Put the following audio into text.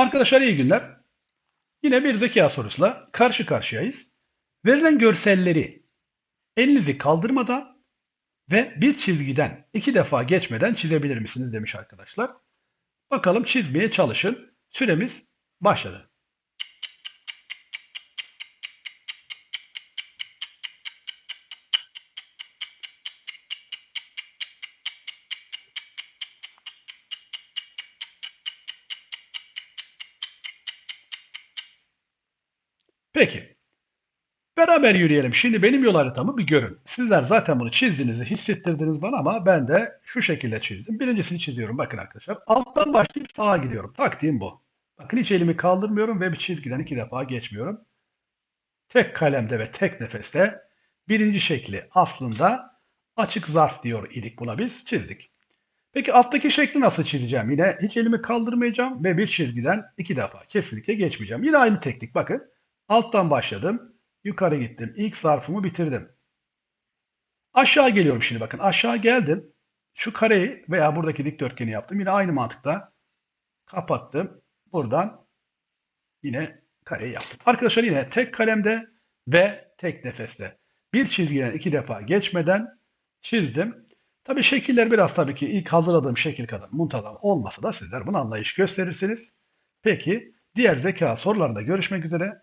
Arkadaşlar iyi günler. Yine bir zeka sorusuyla karşı karşıyayız. Verilen görselleri elinizi kaldırmadan ve bir çizgiden iki defa geçmeden çizebilir misiniz demiş arkadaşlar. Bakalım çizmeye çalışın. Süremiz başladı. Peki. Beraber yürüyelim. Şimdi benim yol haritamı bir görün. Sizler zaten bunu çizdiğinizi hissettirdiniz bana ama ben de şu şekilde çizdim. Birincisini çiziyorum. Bakın arkadaşlar. Alttan başlayıp sağa gidiyorum. Taktiğim bu. Bakın hiç elimi kaldırmıyorum ve bir çizgiden iki defa geçmiyorum. Tek kalemde ve tek nefeste birinci şekli aslında açık zarf diyor idik buna biz çizdik. Peki alttaki şekli nasıl çizeceğim? Yine hiç elimi kaldırmayacağım ve bir çizgiden iki defa kesinlikle geçmeyeceğim. Yine aynı teknik bakın. Alttan başladım. Yukarı gittim. İlk zarfımı bitirdim. Aşağı geliyorum şimdi bakın. Aşağı geldim. Şu kareyi veya buradaki dikdörtgeni yaptım. Yine aynı mantıkla kapattım. Buradan yine kareyi yaptım. Arkadaşlar yine tek kalemde ve tek nefeste. Bir çizgiden iki defa geçmeden çizdim. Tabii şekiller biraz tabii ki ilk hazırladığım şekil kadar muntazam olmasa da sizler bunu anlayış gösterirsiniz. Peki diğer zeka sorularında görüşmek üzere.